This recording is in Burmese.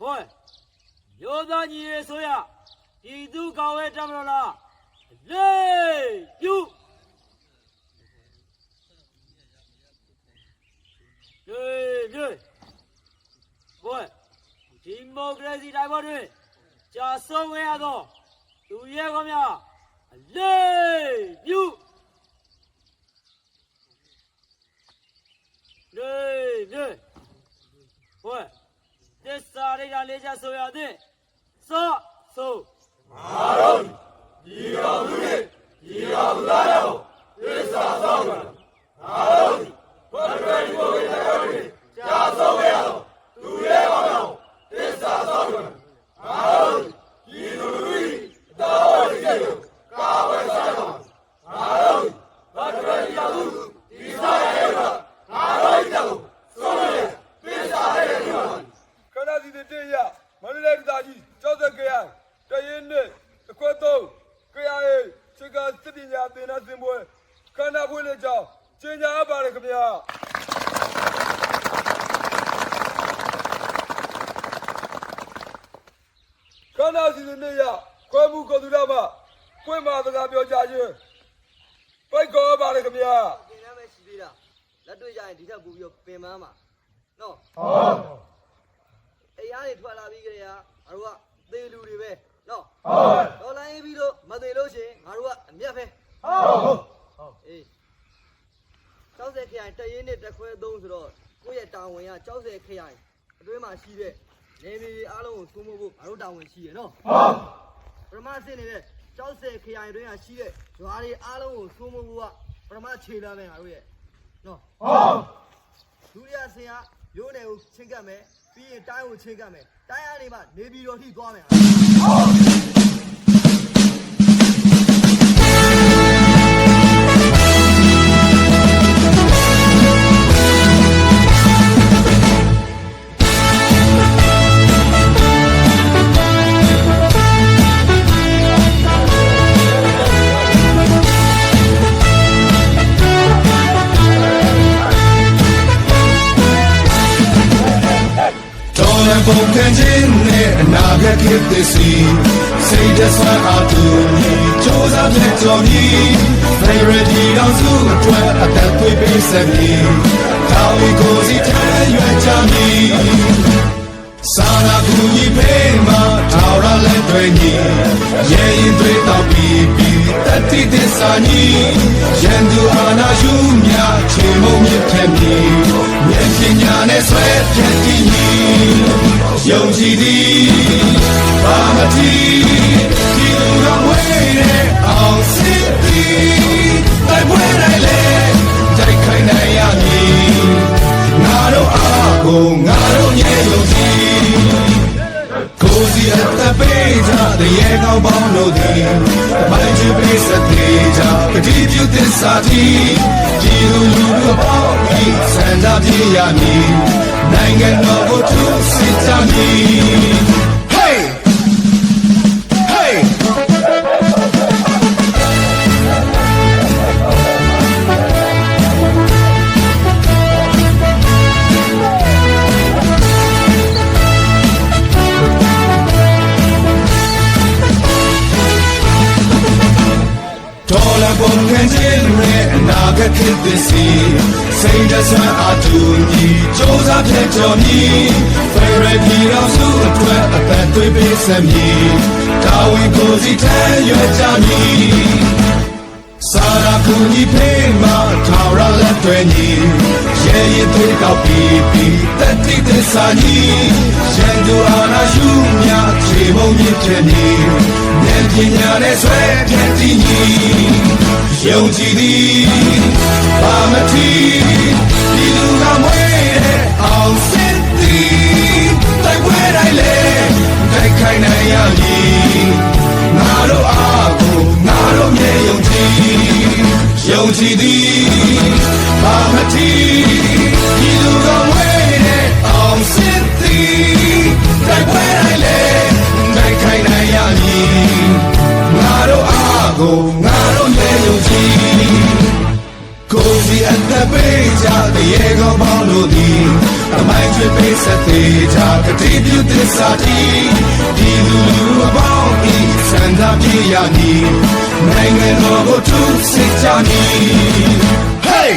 ဟိုယောသားညီရေဆိုရဒီသူကောင်းဝဲတမလို့လားလေးပြုလေးလေးဟိုဒီမိုကရေစီတိုင်းပေါ်တွင်ကြာဆုံးဝဲရသောသူရဲကောင်းများလေးပြုလေးလေးဟို သစ္စာရိတာလေးချက်ဆိုရသည်စောဆို ခန္ဓာ စီတဲ့တေရမန္တလေးဒေသကြီးကျောက်သက်ခရိုင်တရင်နဲ့အခွက်သုံးခရိုင်ရဲ့ချက်ကစစ်ပညာသင်တန်းစင်ပွဲခန္ဓာဖွင့်လက်ကြောင်းကျင်းညာအပ်ပါတယ်ခင်ဗျာခန္ဓာစီတဲ့နေရခွဲမှုကောသူရမခွင့်မာစကားပြောကြခြင်းပိုက်ကောပါတယ်ခင်ဗျာသင်တန်းပဲရှိသေးတာလက်တွေ့ကြရင်ဒီထက်ပိုပြီးတော့ပင်ပန်းမှာနော်ဟုတ် အေးရားတွေထွက်လာပြီးကြတဲ့ဟာငါတို့ကသေလူတွေပဲနော်ဟုတ်ဒေါ်လာရေးပြီးတော့မသေးလို့ရှရင်ငါတို့ကအမျက်ပဲဟုတ်အေး60ခရိုင်တရင်နဲ့တက်ခွဲ3ဆိုတော့ကိုယ့်ရဲ့တာဝန်က60ခရိုင်အတွင်းမှာရှိတဲ့နေပြည်တော်အားလုံးကိုသုံးဖို့ငါတို့တာဝန်ရှိရနော်ဟုတ်ပထမဆင့်နေတဲ့60ခရိုင်အတွင်းကရှိတဲ့ရွာတွေအားလုံးကိုသုံးဖို့ကပထမခြေလှမ်းပဲငါတို့ရဲ့နော်ဟုတ်ဒုတိယဆင်ကရိုးနယ်ကိုချင်းကပ်မယ် ပြီးရင်တိုင်းကိုချင်းကပ်မယ်တိုင်းအားနေမှနေပြည်တော်ထိသွားမယ်တော် ရန်ပုံခံခြင်းနဲ့အနာဂတ်ခေတ်သစ်စီစိတ်တဆွမ်းအားတူညီစ조사ပြတ်တော်မီ Federity တော်စုအတွက်အသက်သွေးပေးဆက်မည်တာဝီကိုစီထမ်းရွယ်ကြမည်စာနာကူညီပေးမှာထာဝရလက်တွေညီရဲ့ရင်တွေတော့ပြီးပြီးတတိသစ္စာညီရန်သူအာနာယူမြချေမုံမြစ်ထက်မည်ဉာဏ်ပညာ ယုံကြည်သည်ဘာမတိဒီလူကဝေးတဲ့အောင်စစ်သည်တိုက်ပွဲတိုင်းလေတိုက်ခိုင်နိုင်ရမည်ငါတို့အားကိုငါတို့ရဲ့ယုံကြည်ကိုစီအသက်ပေးကြတဲ့ရေကောင်းပေါင်းတို့သည်မိုင်းချပေးစတဲ့ကြကတိပြုသစ္စာတီဒီလူလူတို့ပေါင်းပြီးဆန္ဒပြရမည် နိုင်ငံတော်ကိုသူစစ်ကြမည် အနာဂတ်ခေတ်သစ်စီစိတ်တဆွမ်းအားတူညီစ조사ဖြတ်ကျော်မည်ဖယ်ရပြည်တော်စုအတွက်အသက်သွေးပေးဆက်မည်တာဝန်ကိုစီထမ်းရွယ်ကြမည် စာရာကူညီဖေးမှာထာဝရလက်တွေညီရဲရင်သွေးကောက်ပြီးပြီးတတိသစ္စာညီရန်သူအာနာယူမြချေမုံမြင့်တဲ့ညီဉာဏ်ပညာနဲ့ဆွဲဖြတ်တည်ညီယုံကြည်သည်ဘာမတိ သည်ဘာမတီဒီလိုကဝဲနေအောင်စစ်သည်တိုက်ပွဲတိုင်းလေတိုက်ခိုင်းနိုင်ရမည်ငါတို့အားကိုငါတို့လေယုံကြည်ကိုယ်စီအသက်ပေးကြတဲ့ရေကောင်ပေါင်းလို့ဒီအမိုင်းချွေပေးဆက်သေးကြကတိပြုသစ္စာတီဒီလူလူအပေါင်းဤစံသာပြရမည် နိုင်ငံတော်ကိုသူစစ်ချာနေ Hey